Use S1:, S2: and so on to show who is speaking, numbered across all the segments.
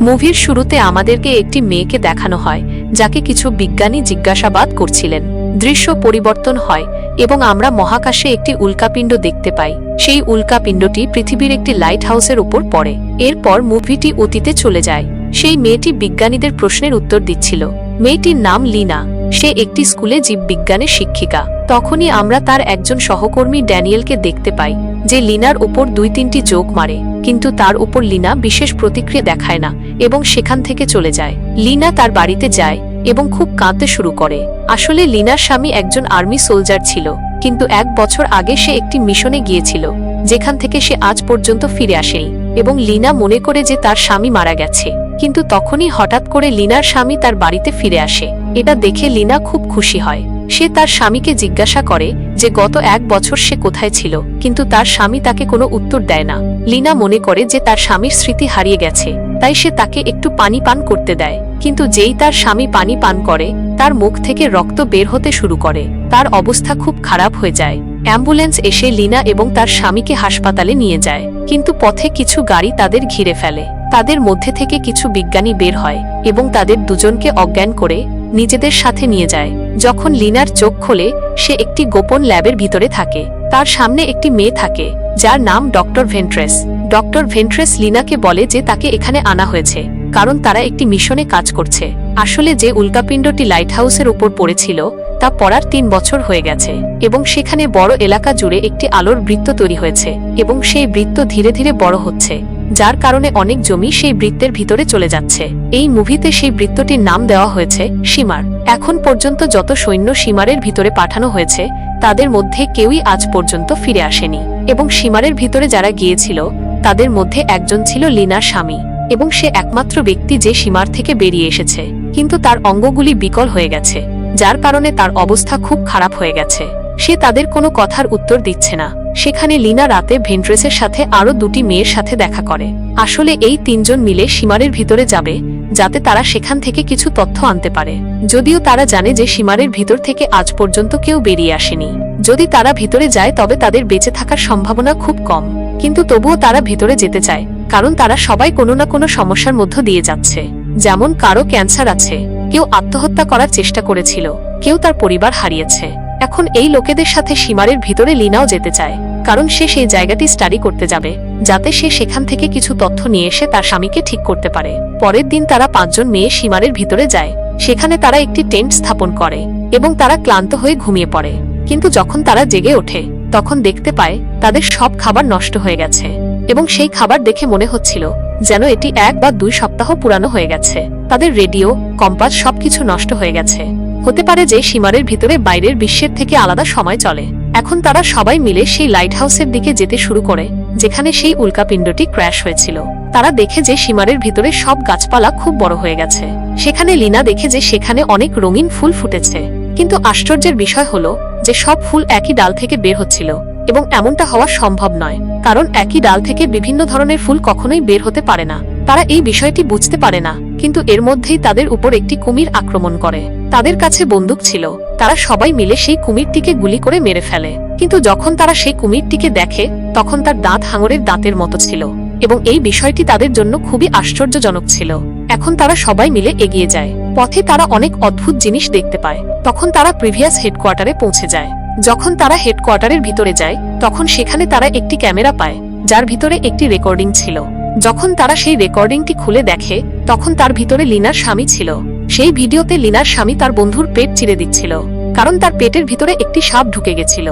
S1: মুভির শুরুতে আমাদেরকে একটি মেয়েকে দেখানো হয়, যাকে কিছু বিজ্ঞানী জিজ্ঞাসাবাদ করছিলেন। দৃশ্য পরিবর্তন হয় এবং আমরা মহাকাশে একটি উল্কাপিণ্ড দেখতে পাই। সেই উল্কাপিণ্ডটি পৃথিবীর একটি লাইট হাউসের উপর পড়ে। এরপর মুভিটি অতীতে চলে যায়। সেই মেয়েটি বিজ্ঞানীদের প্রশ্নের উত্তর দিচ্ছিল। মেয়েটির নাম লিনা। সে একটি স্কুলে জীববিজ্ঞানের শিক্ষিকা। তখনই আমরা তার একজন সহকর্মী ড্যানিয়েলকে দেখতে পাই, যে লিনার উপর দুই তিনটি যোগ মারে। কিন্তু তার উপর লিনা বিশেষ প্রতিক্রিয়া দেখায় না এবং সেখান থেকে চলে যায়। লিনা তার বাড়িতে যায় এবং খুব কাঁদতে শুরু করে। আসলে লিনার স্বামী একজন আর্মি সোলজার ছিল, কিন্তু এক বছর আগে সে একটি মিশনে গিয়েছিল, যেখান থেকে সে আজ পর্যন্ত ফিরে আসেনি এবং লিনা মনে করে যে তার স্বামী মারা গেছে। কিন্তু তখনই হঠাৎ করে লিনার স্বামী তার বাড়িতে ফিরে আসে। এটা দেখে লিনা খুব খুশি হয়। সে তার স্বামীকে জিজ্ঞাসা করে যে গত এক বছর সে কোথায় ছিল, কিন্তু তার স্বামী তাকে কোনো উত্তর দেয় না। লিনা মনে করে যে তার স্বামীর স্মৃতি হারিয়ে গেছে, তাই সে তাকে একটু পানি পান করতে দেয়। কিন্তু যেই তার স্বামী পানি পান করে, তার মুখ থেকে রক্ত বের হতে শুরু করে, তার অবস্থা খুব খারাপ হয়ে যায়। অ্যাম্বুলেন্স এসে লিনা এবং তার স্বামীকে হাসপাতালে নিয়ে যায়, কিন্তু পথে কিছু গাড়ি তাদের ঘিরে ফেলে। তাদের মধ্যে থেকে কিছু বিজ্ঞানী বের হয় এবং তাদের দুজনকে অজ্ঞান করে নিজেদের সাথে নিয়ে যায়। যখন লিনার চোখ খোলে, সে একটি গোপন ল্যাবের ভিতরে থাকে। তার সামনে একটি মেয়ে থাকে, যার নাম ডক্টর ভেন্ট্রেস। ডক্টর ভেন্ট্রেস লিনাকে বলে যে তাকে এখানে আনা হয়েছে, কারণ তারা একটি মিশনে কাজ করছে। আসলে যে উল্কাপিণ্ডটি লাইট হাউসের উপর পড়েছিল, তা পড়ার তিন বছর হয়ে গেছে, এবং সেখানে বড় এলাকা জুড়ে একটি আলোর বৃত্ত তৈরি হয়েছে, এবং সেই বৃত্ত ধীরে ধীরে বড় হচ্ছে। যার কারণে অনেক জমি সেই বৃত্তের ভিতরে চলে যাচ্ছে। এই মুভিতে সেই বৃত্তটির নাম দেওয়া হয়েছে সীমার। এখন পর্যন্ত যত সৈন্য সীমারের ভিতরে পাঠানো হয়েছে, তাদের মধ্যে কেউই আজ পর্যন্ত ফিরে আসেনি। এবং সীমারের ভিতরে যারা গিয়েছিল, তাদের মধ্যে একজন ছিল লিনার স্বামী। এবং সে একমাত্র ব্যক্তি যে সীমার থেকে বেরিয়ে এসেছে। কিন্তু তার অঙ্গগুলি বিকল হয়ে গেছে, যার কারণে তার অবস্থা খুব খারাপ হয়ে গেছে। সে তাদের কোনো কথার উত্তর দিচ্ছে না। সেখানে লিনা রাতে ভেন্ট্রেসের সাথে আরও দুটি মেয়ের সাথে দেখা করে। আসলে এই তিনজন মিলে সীমারের ভিতরে যাবে, যাতে তারা সেখান থেকে কিছু তথ্য আনতে পারে। যদিও তারা জানে যে সীমারের ভিতর থেকে আজ পর্যন্ত কেউ বেরিয়ে আসেনি। যদি তারা ভিতরে যায়, তবে তাদের বেঁচে থাকার সম্ভাবনা খুব কম। কিন্তু তবুও তারা ভিতরে যেতে চায়, কারণ তারা সবাই কোনো না কোনো সমস্যার মধ্য দিয়ে যাচ্ছে। যেমন কারও ক্যান্সার আছে, কেউ আত্মহত্যা করার চেষ্টা করেছিল, কেউ তার পরিবার হারিয়েছে। এখন এই লোকেদের সাথে সীমারের ভিতরে লিনাও যেতে চায়। কারণ সে সেই জায়গাটি স্টাডি করতে যাবে, যাতে সে সেখান থেকে কিছু তথ্য নিয়ে এসে তার স্বামীকে ঠিক করতে পারে। পরের দিন তারা পাঁচজন মেয়ে সীমারের ভিতরে যায়, সেখানে তারা একটি টেন্ট স্থাপন করে এবং তারা ক্লান্ত হয়ে ঘুমিয়ে পড়ে। কিন্তু যখন তারা জেগে ওঠে, তখন দেখতে পায়, তাদের সব খাবার নষ্ট হয়ে গেছে এবং সেই খাবার দেখে মনে হচ্ছিল যেন এটি এক বা দুই সপ্তাহ পুরানো হয়ে গেছে। তাদের রেডিও, কম্পাস সবকিছু নষ্ট হয়ে গেছে। হতে পারে যে সীমারের ভিতরে বাইরের বিশ্বের থেকে আলাদা সময় চলে। এখন তারা সবাই মিলে সেই লাইট হাউসের দিকে যেতে শুরু করে, যেখানে সেই উল্কাপিণ্ডটি ক্র্যাশ হয়েছিল। তারা দেখে যে সীমারের ভিতরে সব গাছপালা খুব বড় হয়ে গেছে। সেখানে লিনা দেখে যে সেখানে অনেক রঙিন ফুল ফুটেছে। কিন্তু আশ্চর্যের বিষয় হলো যে সব ফুল একই ডাল থেকে বের হচ্ছিল, এবং এমনটা হওয়া সম্ভব নয়, কারণ একই ডাল থেকে বিভিন্ন ধরনের ফুল কখনোই বের হতে পারে না। তারা এই বিষয়টি বুঝতে পারে না, কিন্তু এর মধ্যেই তাদের উপর একটি কুমির আক্রমণ করে। তাদের কাছে বন্দুক ছিল। তারা সবাই মিলে সেই কুমিরটিকে গুলি করে মেরে ফেলে। কিন্তু যখন তারা সেই কুমিরটিকে দেখে, তখন তার দাঁত হাঙরের দাঁতের মতো ছিল এবং এই বিষয়টি তাদের জন্য খুবই আশ্চর্যজনক ছিল। এখন তারা সবাই মিলে এগিয়ে যায়। পথে তারা অনেক অদ্ভুত জিনিস দেখতে পায়। তখন তারা প্রিভিয়াস হেডকোয়ার্টারে পৌঁছে যায়। যখন তারা হেডকোয়ার্টারের ভিতরে যায়, তখন সেখানে তারা একটি ক্যামেরা পায়, যার ভিতরে একটি রেকর্ডিং ছিল। যখন তারা সেই রেকর্ডিংটি খুলে দেখে, তখন তার ভিতরে লিনার স্বামী ছিল। সেই ভিডিওতে লিনার স্বামী তার বন্ধুর পেট চিরে দিচ্ছিল, কারণ তার পেটের ভিতরে একটি সাপ ঢুকে গেছিল।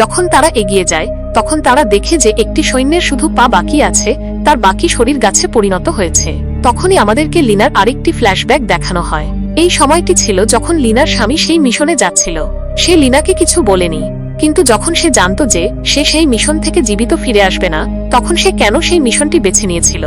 S1: যখন তারা এগিয়ে যায়, তখন তারা দেখে যে একটি সৈন্যের শুধু পা বাকি আছে, তার বাকি শরীর গাছে পরিণত হয়েছে। তখনই আমাদেরকে লিনার আরেকটি ফ্ল্যাশব্যাক দেখানো হয়। এই সময়টি ছিল যখন লিনার স্বামী সেই মিশনে যাচ্ছিল। সে লিনাকে কিছু বলেনি, কিন্তু যখন সে জানত যে সে সেই মিশন থেকে জীবিত ফিরে আসবে না, তখন সে কেন সেই মিশনটি বেছে নিয়েছিল?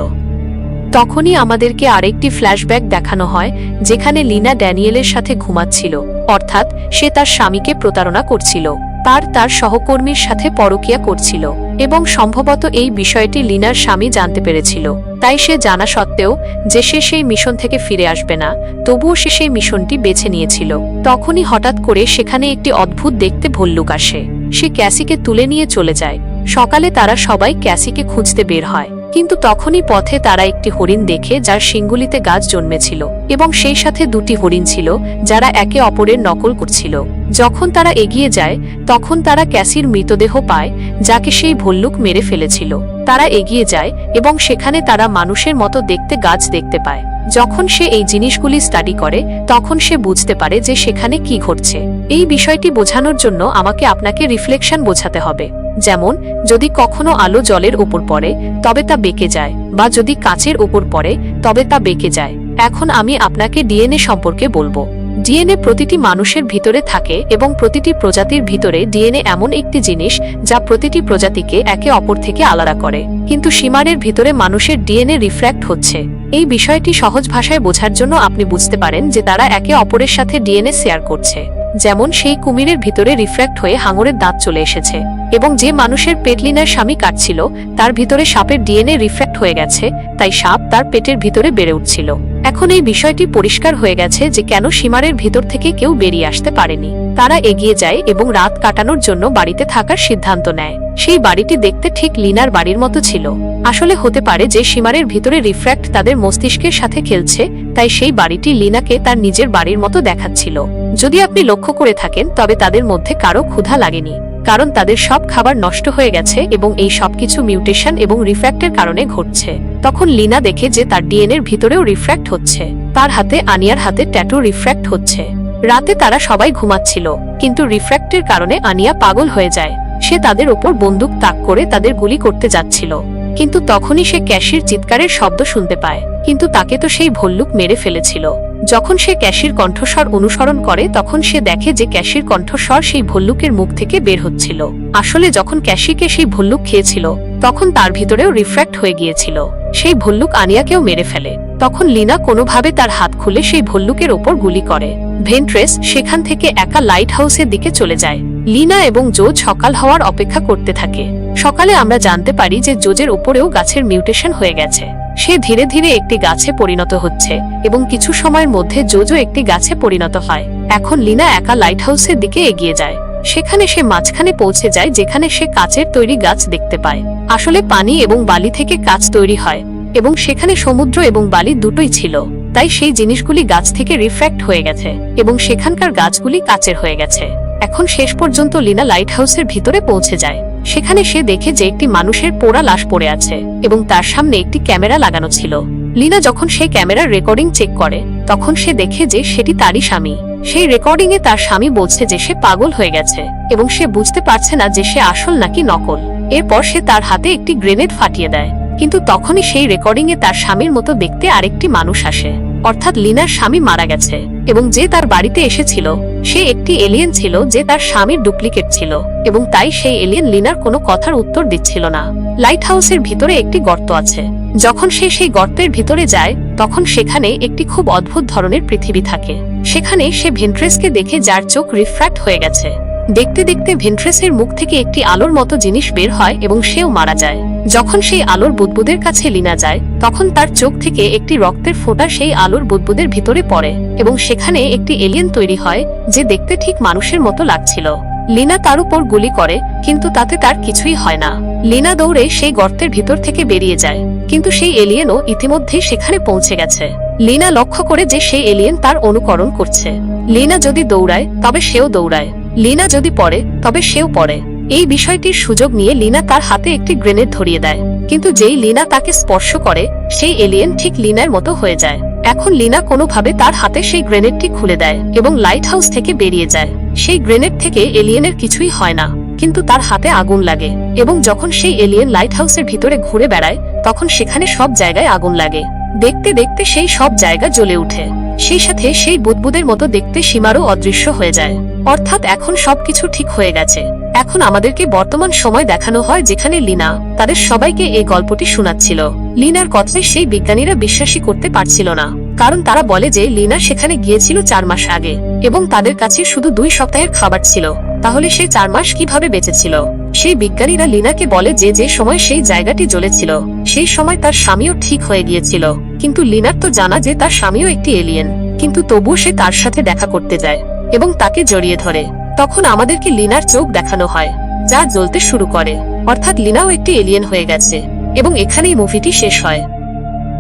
S1: তখনই আমাদেরকে আরেকটি ফ্ল্যাশব্যাক দেখানো হয়, যেখানে লিনা ড্যানিয়েলের সাথে ঘুমাচ্ছিল, অর্থাৎ সে তার স্বামীকে প্রতারণা করছিল। তার তার সহকর্মীর সাথে পরকিয়া করছিল, এবং সম্ভবত এই বিষয়টি লিনার স্বামী জানতে পেরেছিল। তাই সে জানা সত্ত্বেও যে সে সেই মিশন থেকে ফিরে আসবে না, তবুও সে সেই মিশনটি বেছে নিয়েছিল। তখনই হঠাৎ করে সেখানে একটি অদ্ভুত দেখতে ভল্লুক আসে। সে ক্যাসিকে তুলে নিয়ে চলে যায়। সকালে তারা সবাই ক্যাসিকে খুঁজতে বের হয়। কিন্তু তখনই পথে তারা একটি হরিণ দেখে যার সিঙ্গুলিতে গাছ জন্মেছিল এবং সেই সাথে দুটি হরিণ ছিল, যারা একে অপরের নকল করছিল। যখন তারা এগিয়ে যায়, তখন তারা ক্যাসির মৃতদেহ পায়, যাকে সেই ভল্লুক মেরে ফেলেছিল। তারা এগিয়ে যায় এবং সেখানে তারা মানুষের মতো দেখতে গাছ দেখতে পায়। যখন সে এই জিনিসগুলি স্টাডি করে, তখন সে বুঝতে পারে যে সেখানে কি ঘটছে। এই বিষয়টি বোঝানোর জন্য আমাকে আপনাকে রিফ্লেকশন বোঝাতে হবে। যেমন, যদি কখনো আলো জলের উপর পড়ে, তবে তা বেঁকে যায়, বা যদি কাচের উপর পড়ে, তবে তা বেঁকে যায়। এখন আমি আপনাকে ডিএনএ সম্পর্কে বলব। ডিএনএ প্রতিটি মানুষের ভিতরে থাকে এবং প্রতিটি প্রজাতির ভিতরে ডিএনএ এমন একটি জিনিস যা প্রতিটি প্রজাতিকে একে অপর থেকে আলাদা করে। কিন্তু সীমারের ভিতরে মানুষের ডিএনএ রিফ্র্যাক্ট হচ্ছে। এই বিষয়টি সহজ ভাষায় বোঝার জন্য আপনি বুঝতে পারেন যে তারা একে অপরের সাথে ডিএনএ শেয়ার করছে। যেমন সেই কুমিরের ভিতরে রিফ্র্যাক্ট হয়ে হাঙরের দাঁত চলে এসেছে এবং যে মানুষের পেটলিনার স্বামী কাটছিল, তার ভিতরে সাপের ডিএনএ রিফ্র্যাক্ট হয়ে গেছে, তাই সাপ তার পেটের ভিতরে বেড়ে উঠছিল। এখন এই বিষয়টি পরিষ্কার হয়ে গেছে যে কেন সীমারের ভিতর থেকে কেউ বেরিয়ে আসতে পারেনি। তারা এগিয়ে যায় এবং রাত কাটানোর জন্য বাড়িতে থাকার সিদ্ধান্ত নেয়। সেই বাড়িটি দেখতে ঠিক লিনার বাড়ির মতো ছিল। আসলে হতে পারে যে সীমারের ভিতরে রিফ্র্যাক্ট তাদের মস্তিষ্কের সাথে খেলছে, তাই সেই বাড়িটি লিনাকে তার নিজের বাড়ির মতো দেখাচ্ছিল। যদি আপনি লক্ষ্য করে থাকেন, তবে তাদের মধ্যে কারও ক্ষুধা লাগেনি, কারণ তাদের সব খাবার নষ্ট হয়ে গেছে এবং এই সবকিছু মিউটেশন এবং রিফ্র্যাক্টের কারণে ঘটছে। তখন লিনা দেখে যে তার ডিএনএর ভিতরেও রিফ্র্যাক্ট হচ্ছে। তার হাতে আনিয়ার হাতে ট্যাটু রিফ্র্যাক্ট হচ্ছে। রাতে তারা সবাই ঘুমাচ্ছিল, কিন্তু রিফ্র্যাক্টের কারণে আনিয়া পাগল হয়ে যায়। সে তাদের ওপর বন্দুক তাক করে তাদের গুলি করতে যাচ্ছিল। কিন্তু তখনই সে ক্যাশির চিৎকারের শব্দ শুনতে পায়, কিন্তু তাকে তো সেই ভল্লুক মেরে ফেলেছিল। যখন সে ক্যাশির কণ্ঠস্বর অনুসরণ করে, তখন সে দেখে যে ক্যাশির কণ্ঠস্বর সেই ভল্লুকের মুখ থেকে বের হচ্ছিল। আসলে যখন ক্যাশিকে সেই ভল্লুক খেয়েছিল, তখন তার ভিতরেও রিফ্র্যাক্ট হয়ে গিয়েছিল। সেই ভল্লুক আনিয়াকেও মেরে ফেলে। তখন লিনা কোনোভাবে তার হাত খুলে সেই ভল্লুকের ওপর গুলি করে। ভেন্ট্রেস সেখান থেকে একা লাইট হাউসের দিকে চলে যায়। লিনা এবং জোজ সকাল হওয়ার অপেক্ষা করতে থাকে। সকালে আমরা জানতে পারি যে জোজের উপরেও গাছের মিউটেশন হয়ে গেছে। সে ধীরে ধীরে একটি গাছে পরিণত হচ্ছে এবং কিছু সময়ের মধ্যে জোজো একটি গাছে পরিণত হয়। এখন লিনা একা লাইট হাউসের দিকে এগিয়ে যায়। সেখানে সে মাঝখানে পৌঁছে যায় যেখানে সে কাচের তৈরি গাছ দেখতে পায়। আসলে পানি এবং বালি থেকে কাচ তৈরি হয়। এবং সেখানে সমুদ্র এবং বালি দুটোই ছিল। তাই সেই জিনিসগুলি গাছ থেকে রিফ্র্যাক্ট হয়ে গেছে এবং সেখানকার গাছগুলি কাচের হয়ে গেছে। এখন শেষ পর্যন্ত লিনা লাইট হাউসের ভিতরে পৌঁছে যায়। সেখানে সে দেখে যে একটি মানুষের পোড়া লাশ পড়ে আছে এবং তার সামনে একটি ক্যামেরা লাগানো ছিল। লিনা যখন সেই ক্যামেরার রেকর্ডিং চেক করে, তখন সে দেখে যে সেটি তারই স্বামী। সেই রেকর্ডিং এ তার স্বামী বলছে যে সে পাগল হয়ে গেছে এবং সে বুঝতে পারছে না যে সে আসল নাকি নকল। এরপর সে তার হাতে একটি গ্রেনেড ফাটিয়ে দেয়। কিন্তু তখনই সেই রেকর্ডিং এ তার স্বামীর মতো দেখতে আরেকটি মানুষ আসে। অর্থাৎ লিনার স্বামী মারা গেছে এবং যে তার বাড়িতে এসেছিল, সে একটি এলিয়েন ছিল যে তার স্বামীর ডুপ্লিকেট ছিল এবং তাই সেই এলিয়েন লিনার কোনো কথার উত্তর দিচ্ছিল না। লাইট হাউসের ভিতরে একটি গর্ত আছে। যখন সে সেই গর্তের ভিতরে যায়, তখন সেখানে একটি খুব অদ্ভুত ধরনের পৃথিবী থাকে। সেখানে সে ভেন্ট্রেসকে দেখে যার চোখ রিফ্র্যাক্ট হয়ে গেছে। দেখতে দেখতে ভেন্ট্রেসের মুখ থেকে একটি আলোর মতো জিনিস বের হয় এবং সেও মারা যায়। যখন সেই আলোর বুদবুদের কাছে লিনা যায়, তখন তার চোখ থেকে একটি রক্তের ফোঁটা সেই আলোর বুদবুদের ভিতরে পড়ে এবং সেখানে একটি এলিয়েন তৈরি হয়, যে দেখতে ঠিক মানুষের মতো লাগছিল। লিনা তার উপর গুলি করে, কিন্তু তাতে তার কিছুই হয় না। লিনা দৌড়ে সেই গর্তের ভিতর থেকে বেরিয়ে যায়, কিন্তু সেই এলিয়েনও ইতিমধ্যেই সেখানে পৌঁছে গেছে। লিনা লক্ষ্য করে যে সেই এলিয়েন তার অনুকরণ করছে। লিনা যদি দৌড়ায়, তবে সেও দৌড়ায়। লিনা যদি পড়ে, তবে সেও পড়ে। এই বিষয়টির সুযোগ নিয়ে লিনা তার হাতে একটি গ্রেনেড ধরিয়ে দেয়। কিন্তু যেই লিনা তাকে স্পর্শ করে, সেই এলিয়েন ঠিক লিনার মতো হয়ে যায়। এখন লিনা কোনোভাবে তার হাতে সেই গ্রেনেডটি খুলে দেয় এবং লাইট হাউস থেকে বেরিয়ে যায়। সেই গ্রেনেড থেকে এলিয়েনের কিছুই হয় না, কিন্তু তার হাতে আগুন লাগে এবং যখন সেই এলিয়েন লাইট হাউসের ভিতরে ঘুরে বেড়ায়, তখন সেখানে সব জায়গায় আগুন লাগে। দেখতে দেখতে সেই সব জায়গা জ্বলে উঠে সেই সাথে সেই বুদবুদের মতো দেখতে সীমারও অদৃশ্য হয়ে যায়। অর্থাৎ এখন সবকিছু ঠিক হয়ে গেছে। এখন আমাদেরকে বর্তমান সময় দেখানো হয় যেখানে লিনা তাদের সবাইকে এই গল্পটি শোনাচ্ছিল। লিনার কথায় সেই বিজ্ঞানীরা বিশ্বাসই করতে পারছিল না, কারণ তারা বলে যে লিনা সেখানে গিয়েছিল চার মাস আগে এবং তাদের কাছে শুধু দুই সপ্তাহের খাবার ছিল। তাহলে সে চার মাস কীভাবে বেঁচেছিল? সেই বিজ্ঞানীরা লিনাকে বলে যে যে সময় সেই জায়গাটি জ্বলেছিল, সেই সময় তার স্বামীও ঠিক হয়ে গিয়েছিল। কিন্তু লিনার তো জানা যে তার স্বামীও একটি এলিয়েন কিন্তু তবুও সে তার সাথে দেখা করতে যায় এবং তাকে জড়িয়ে ধরে। তখন আমাদেরকে লিনার চোখ দেখানো হয়, যা জ্বলতে শুরু করে। অর্থাৎ লিনাও একটি এলিয়েন হয়ে গেছে, এবং এখানেই মুভিটি শেষ হয়।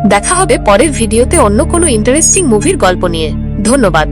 S1: দেখা হবে পরের ভিডিওতে অন্য কোনো ইন্টারেস্টিং মুভির গল্প নিয়ে। ধন্যবাদ।